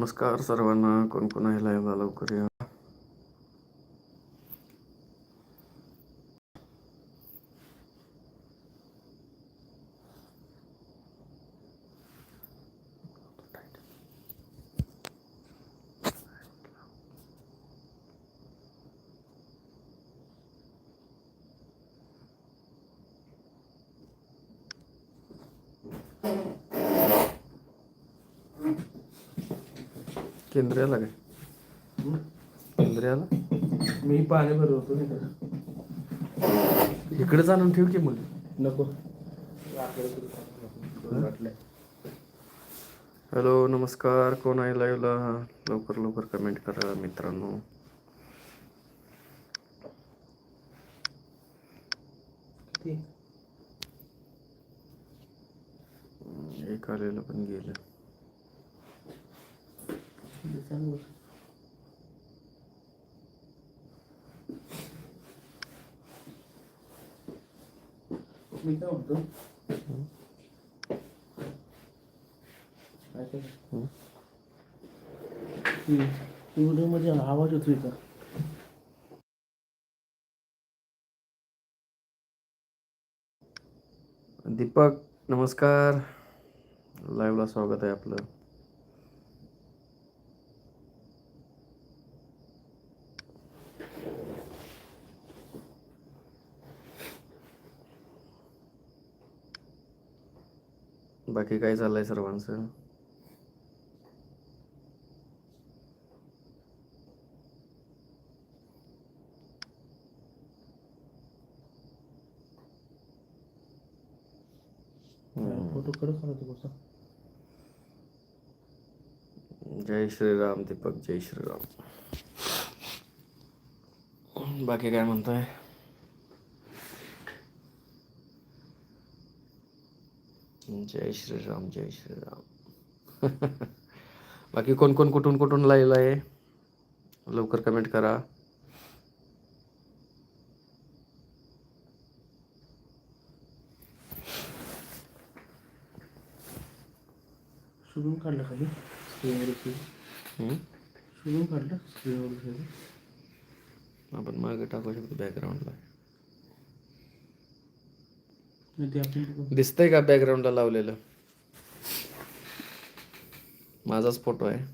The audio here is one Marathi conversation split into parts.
नमस्कार सर्वांना. कोण कोण आहे? लाईव्हला लवकर या. केंद्र्याला काय? केंद्र्याला मी पाणी भरवतो नाही इकडे जाणून ठेव की मग. नको. हॅलो नमस्कार. कोण आहे लाईव्हला लवकर लवकर कमेंट करा मित्रांनो. एक आलेलं पण गेलं. किती मी काय म्हणतो ऐका ना. व्हिडिओमध्ये आवाज येतोय का दीपक नमस्कार लाईव्हला स्वागत आहे आपलं बाकी काय चाललंय सर्वांचं? फोटो कसा जय श्रीराम दीपक जय श्रीराम. बाकी काय म्हणताय? जय श्रीराम जय श्रीराम. बाकी कोण कोण कुठून कुठून लाईव्ह आहे? लवकर कमेंट करा. शोधून काढलं खाली स्क्रीनवर हम्म? शोधून काढलं? स्क्रीनवर आपण मागे टाकू शकतो बॅकग्राऊंडला दिसतंय का बॅकग्राऊंडला लावलेलं? माझाच फोटो आहे.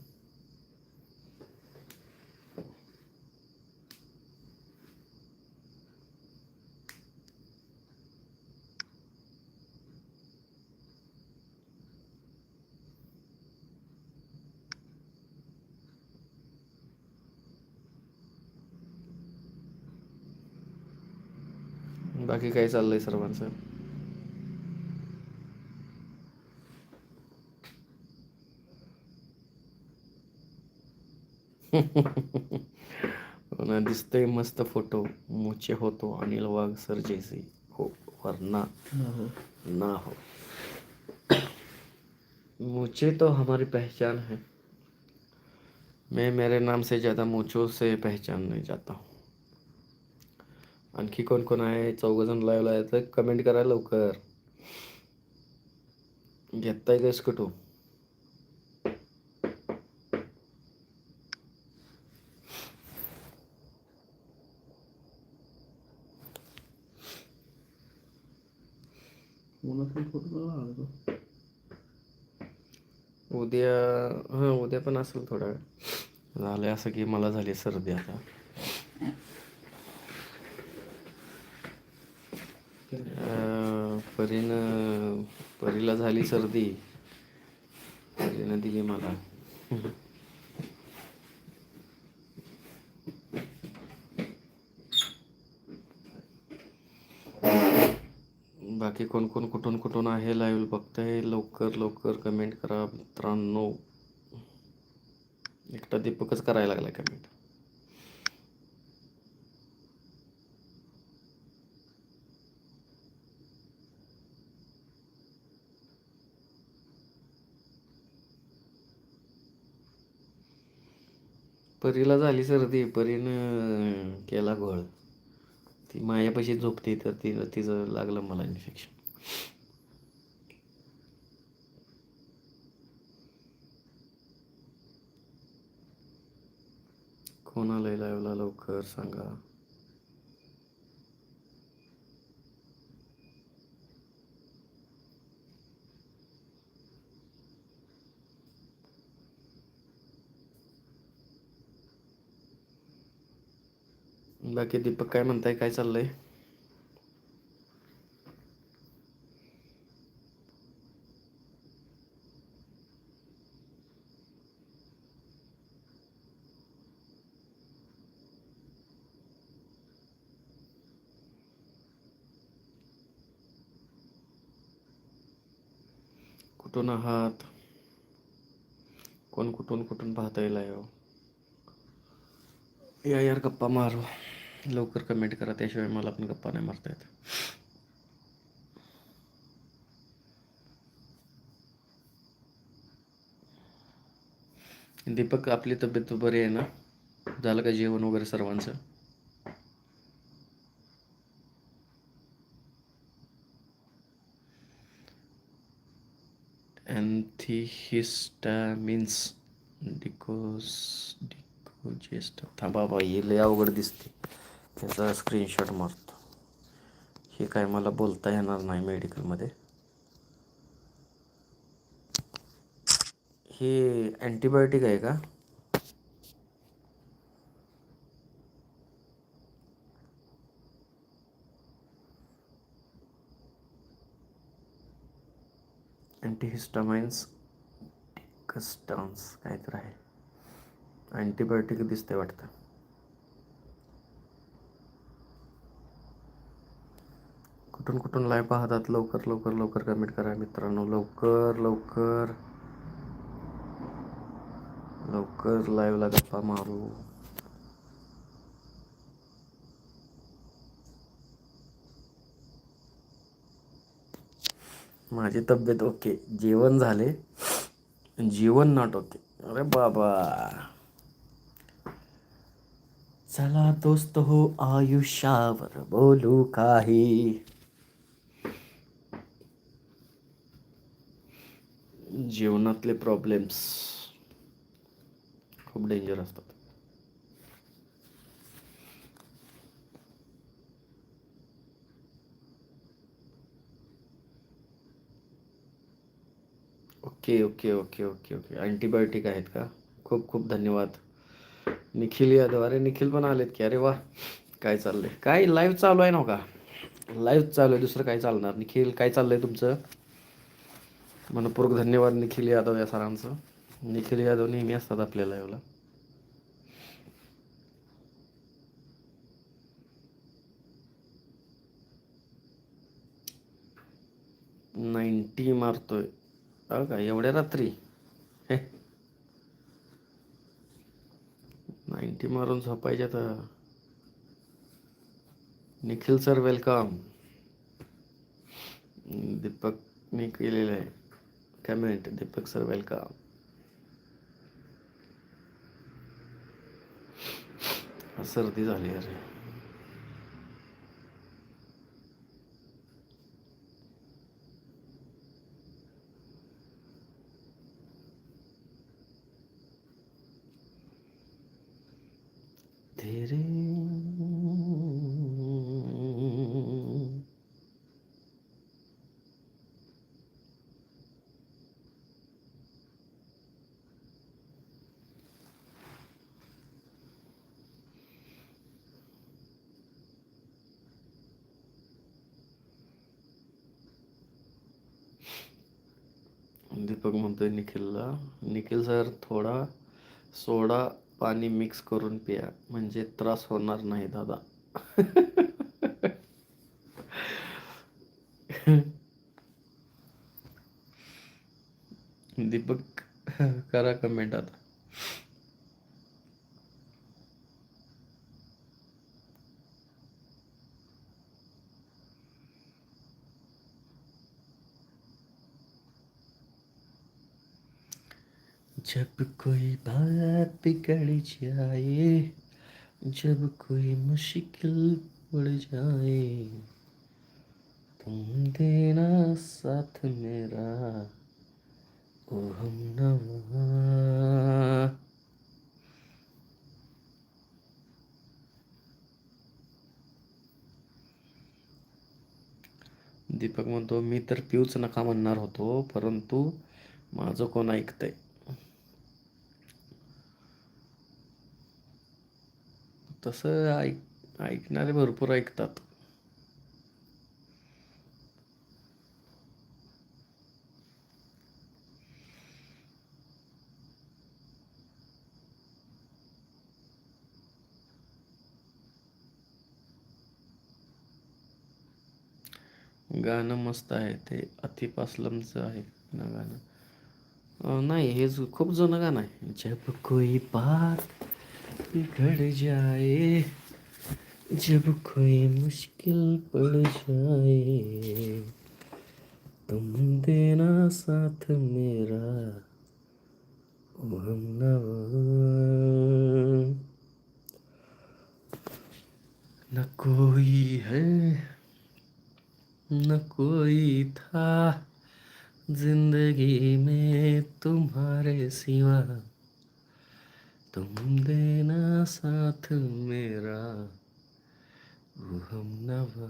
बाकी काय चाललंय सर्वांचं. हो ना दिसतंय मस्त फोटो मुचे होतो अनिल वाघ सर जैसे हो वरना ना हो. मोचे तो हमारी पहचान है. मैं मेरे नाम से ज़्यादा मोचो से पहचान नहीं जाता हूँ। आणखी कोण कोण आहे? चौघजण लाईव्हला आहे तर कमेंट करा लवकर. घेताय येईल स्कुटो उन्हात फोटो उद्या हां उद्या पण असेल थोडा वेळ. झालं असं की मला झाली सर्दी आता. परीनं परीला झाली सर्दी. परीनं दिली मला. बाकी कोण कोण कुठून कुठून आहे लाईव्ह बघताय लवकर लवकर कमेंट करा मित्रांनो. एकटा दीपकच करायला लागला कमेंट परीला झाली सर्दी परीनं केला घोळ. ती मायापाशी झोपते तर तिला तिचं लागलं मला इन्फेक्शन कोणाला लावला लवकर सांगा. बाकी दीपक काय म्हणताय काय चाललंय? कुठून आहात? कोण कुठून कुठून पाहता येईल या यार गप्पा मारू. लवकर कमेंट करा त्याशिवाय मला पण गप्पा नाही मारता येत. दीपक आपली तब्येत बरी आहे ना? झालं का जेवण वगैरे सर्वांचं? अँथिहिस्टामिन्स. डिकोस डिकोजेस्ट. थांबा बा हे लय अवघड दिसते त्याचा स्क्रीनशॉट मारतो. हे काय मला बोलता येणार नाही मेडिकलमध्ये हे अँटीबायोटिक आहे का? अँटीहिस्टामाइन्स डिकस्टान्स काहीतरी आहे. अँटीबायोटिक दिसते वाटतं. कुठून कुठून लाईव्ह पाहतात लवकर लवकर लवकर कमेंट करा मित्रांनो. लवकर लवकर. लवकर लाईव्हला गप्पा मारू. माझी तब्येत ओके जेवण झाले. जीवन नॉट ओके अरे बाबा. चला दोस्त हो आयुष्यावर बोलू काही. मनातले प्रॉब्लेम्स खूप डेंजर असतात. Okay okay okay okay okay antibiotic आहेत का? खूप खूप धन्यवाद. निखिल यादव. अरे निखिल पण आलेत की. अरे वा. काय चाललंय? काय? लाईव्ह चालू आहे ना हो का? लाईव्ह चालू आहे. दुसरं काय चालणार? निखिल काय चाललंय तुमचं? मनपूर्वक धन्यवाद निखिल यादव या सरांचं. निखिल यादव नेहमी असतात आपल्याला एवढं नाईन्टी मारतोय. अ का? एवढ्या रात्री? हे. नाईन्टी मारून झोपायच्या तर निखिल सर वेलकम दीपकने केलेलं आहे. कमेंट दीपक सर वेलकम सर्दी झाली अरे तेरे दीपक म्हणतोय निखिलला. निखिल सर थोडा सोडा पाणी मिक्स करून पिया. म्हणजे त्रास होणार नाही दादा. जब कोई बात बिगड़ जाए जब कोई मुश्किल पड़ जाए तुम देना साथ मेरा ओ हम नवा दीपक म्हणतो मी तर पिऊच नका म्हणणार होतो परंतु माझं कोण ऐकतंय? तसं ऐक ऐकणारे भरपूर ऐकतात. गाणं मस्त आहे ते अतिफ असलमचं आहे ना गाणं नाही हे खूप जुनं गाणं आहे. जब कोई बात बिगड़ जाए, जब कोई मुश्किल पड़ जाए। तुम देना साथ मेरा हमनवा न कोई है, न कोई था, ज़िंदगी में तुम्हारे सिवा तुम देना साथ मेरा वो हम नवा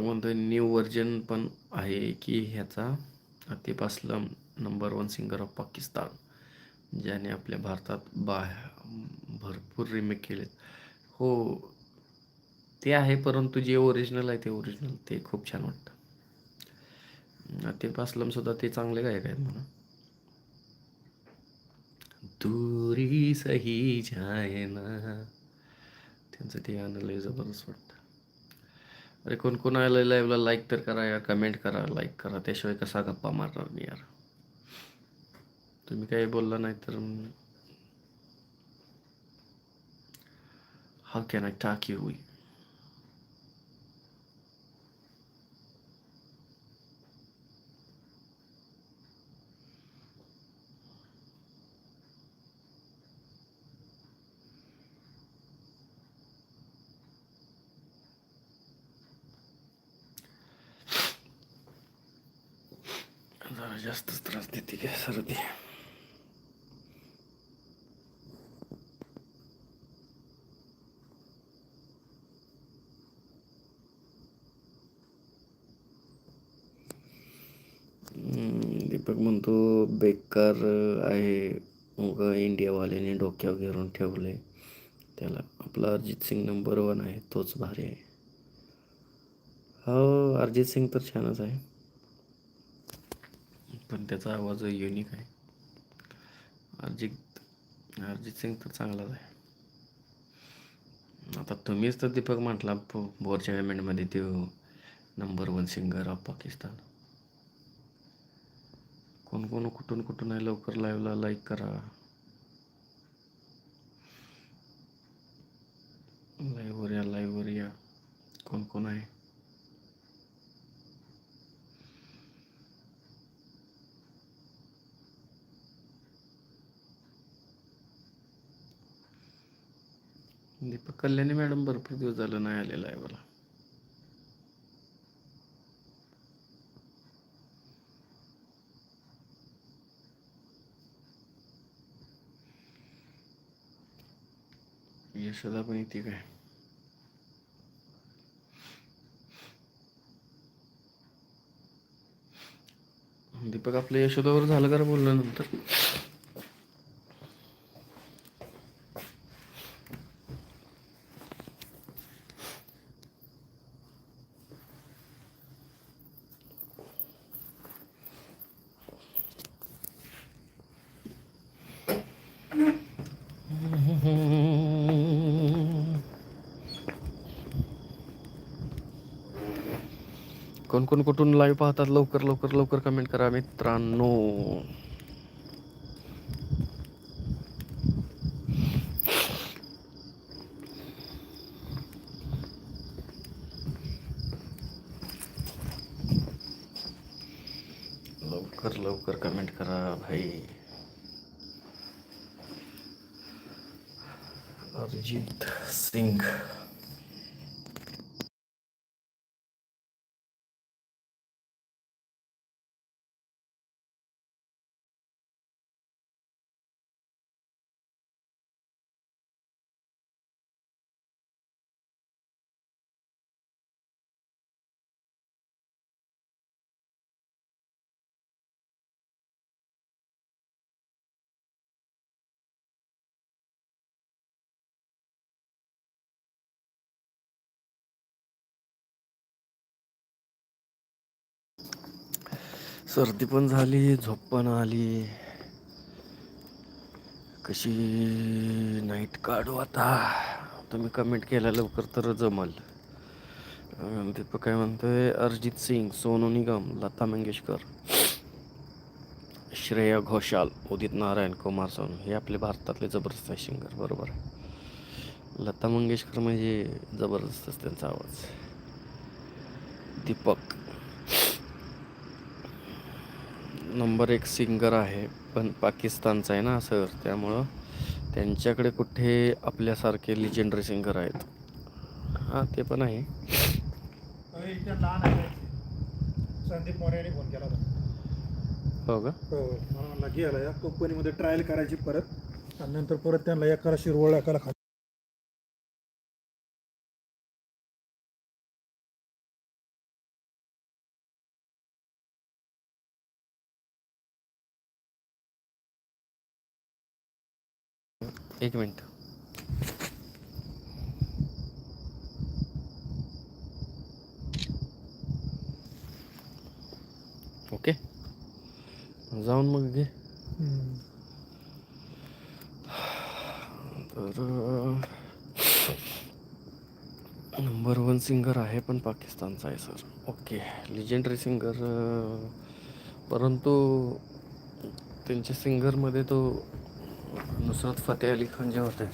म्हणतो आहे न्यू व्हर्जन पण आहे की ह्याचा Atif Aslam number one singer of Pakistan ज्याने आपल्या भारतात बा भरपूर रिमेक केलेत. हो ते आहे परंतु जे ओरिजिनल आहे ते ओरिजिनल ते खूप छान वाटतं. आतिफ असलमसुद्धा ते चांगले गायक आहेत म्हणा दूरी सही जाए ना. त्यांचं ते गाणं लय जबरदस्त वाटतं. अरे कोण कोण आलं लाईव्हला लाईक तर करा यार कमेंट करा लाईक करा. त्याशिवाय कसा गप्पा मारणार मी यार? तुम्ही काही बोलला नाही तर how can I talk you we जास्तच त्रास देते काय सर्दी? दीपक म्हणतो बेकार आहे. उगा इंडियावाल्याने डोक्यावर घेरून ठेवले त्याला आपला अरिजित सिंग नंबर वन आहे तोच भारी आहे. हो अरिजित सिंग तर छानच आहे. पण त्याचा आवाज युनिक आहे. अरिजित अरिजित सिंग तर चांगलाच आहे. आता तुम्हीच तर दीपक म्हटला बोरच्या पेमेंटमध्ये ते number one singer of Pakistan. कोण कोण कुठून कुठून आहे लवकर लाईव्हला लाईक करा. लाईव्हवर या कोण कोण आहे दीपक कल्याणी मॅडम भरपूर दिवस झालं नाही आलेला आहे मला. यशोदा पण येते काय? दीपक आपल्या यशोदावर झालं का रे कोण कोण कुठून लाईव्ह पाहतात? लवकर लवकर लवकर कमेंट करा मित्रांनो. लवकर लवकर कमेंट करा भाई. अरिजित सिंग. सर्दी पण झाली झोप पण आली. कशी नाईट काढू आता? तुम्ही कमेंट केल्या लवकर तर जमल. दीपक काय म्हणतोय अरिजित सिंग सोनू निगम लता मंगेशकर श्रेया घोषाल उदित नारायण कुमार सोनू हे आपले भारतातले जबरदस्त आहे सिंगर बरोबर आहे. लता मंगेशकर म्हणजे जबरदस्तच त्यांचा आवाज. दीपक. नंबर एक सिंगर आहे पण पाकिस्तानचा आहे ना सर त्यामुळं त्यांच्याकडे कुठे आपल्यासारखे लिजेंडरी सिंगर आहेत? हां ते पण आहे. संदीप मोरे यांनी फोन केला होता. हो का? हो मला गेला या कंपनीमध्ये ट्रायल करायची परत. आणि नंतर परत त्यांना एकाला शिरवळ एकाला एक मिनट. ओके. जाऊन मग घे. तर नंबर वन सिंगर आहे पण पाकिस्तानचा आहे सर. ओके. लिजेंडरी सिंगर परंतु त्यांच्या सिंगरमध्ये तो नुसरत फतेह अली खान जे होते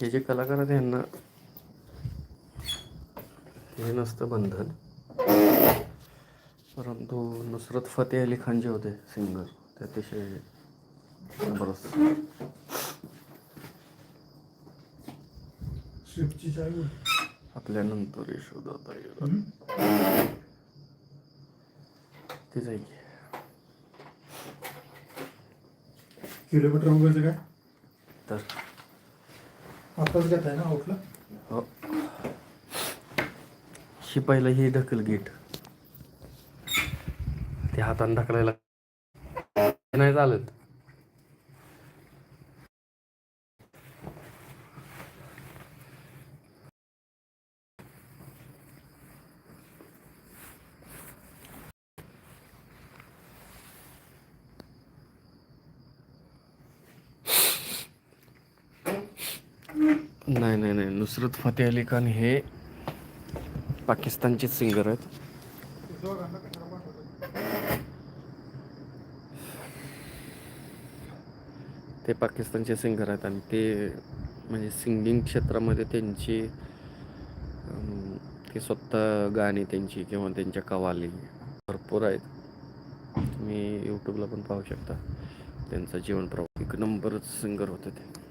हे जे कलाकार आहेत यांना हे नसतं बंधन. परंतु नुसरत फतेह अली खान जे होते सिंगर ते अतिशय जबरदस्त. आपल्यानंतर यशोदाता ती जाईल. किलोमीटर वगैरे काय तर? आताच घेत आहे ना आउटला हो. ही पहिलं ही ढकल गेट ते हाताने ढकलायला नाही चालत नाही नाही नाही नुसरत फतेह अली खान हे पाकिस्तानचेच सिंगर आहेत. ते पाकिस्तानचे सिंगर आहेत आणि ते म्हणजे सिंगिंग क्षेत्रामध्ये त्यांची ते स्वतः गाणी त्यांची किंवा त्यांच्या कवाली भरपूर आहेत. तुम्ही यूट्यूबला पण पाहू शकता. त्यांचा जीवन प्रवास एक नंबरच सिंगर होते ते.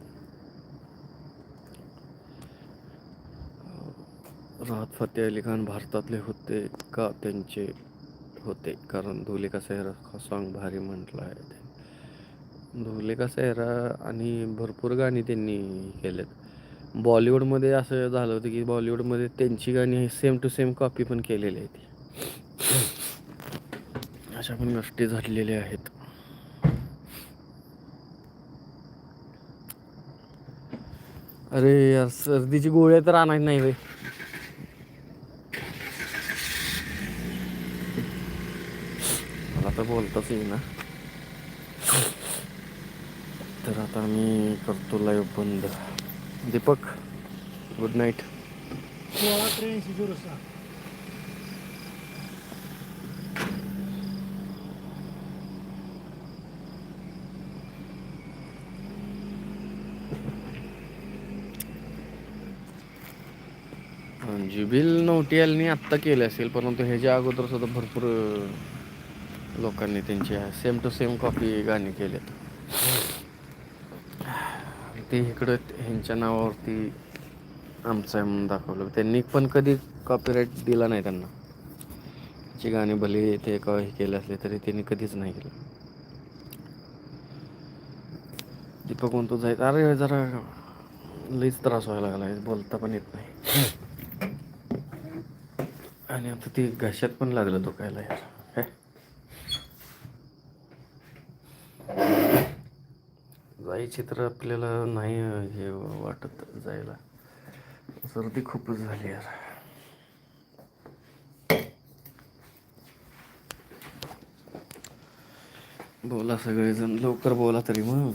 राहत फतेह अली खान भारतातले होते का त्यांचे होते? कारण धुले का सेहरा हा सॉन्ग भारी म्हटलं आहे ते धुले का सेहरा आणि भरपूर गाणी त्यांनी केलेत. बॉलिवूडमध्ये असं झालं होतं की बॉलिवूडमध्ये त्यांची गाणी सेम टू सेम कॉपी पण केलेली आहे ती अशा पण गोष्टी झालेल्या आहेत. अरे यार सर्दीची गोळ्या तर आणायची नाही बाई. मला तर बोलताच येईना तर आता मी करतो लाईव्ह बंद दीपक गुड नाईट त्र्याऐंशी झिरो सहा जुबिल नोटियालनी आत्ता केले असेल परंतु ह्याच्या अगोदर सुद्धा भरपूर लोकांनी त्यांच्या सेम टू सेम कॉपी गाणी केलेत ते इकडं ह्यांच्या नावावरती आमचं आहे म्हणून दाखवलं. त्यांनी पण कधी कॉपीराईट दिला नाही त्यांना. ची गाणी भले ते का हे केले असले तरी त्यांनी कधीच नाही केलं. दीपक म्हणतो जायचं अरे जरा लईच त्रास व्हायला लागला बोलता पण येत नाही. आणि आता ते घशात पण लागलं दुखायला यार काय जायचे तर आपल्याला नाही हे वाटत जायला. सर्दी खूपच झाली यार. बोला सगळेजण लवकर बोला तरी मग.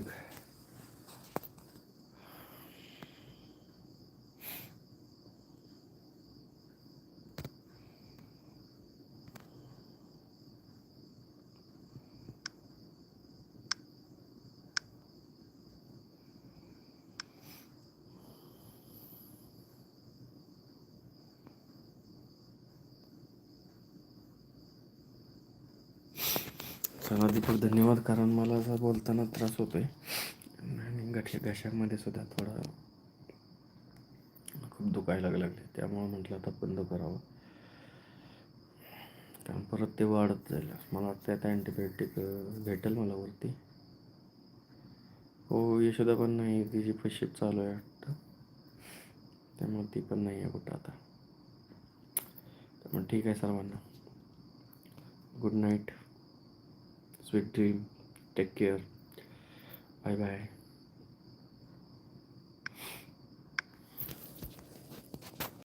चला दीपक धन्यवाद. कारण मला असं बोलताना त्रास होतो आहे आणि गठ्या घशामध्ये सुद्धा थोडा खूप दुखायला लागले त्यामुळे म्हटलं आता बंद करावं. कारण परत ते वाढत जाईल. मला वाटतं आता अँटीबायोटिक भेटेल मला वरती. हो यशोदा पण नाही. तिची फशिप चालू आहे वाटतं त्यामुळे ती पण नाही आहे कुठं आता. त्यामुळे ठीक आहे सर्वांना. Good night sweet dream. Take care. Bye bye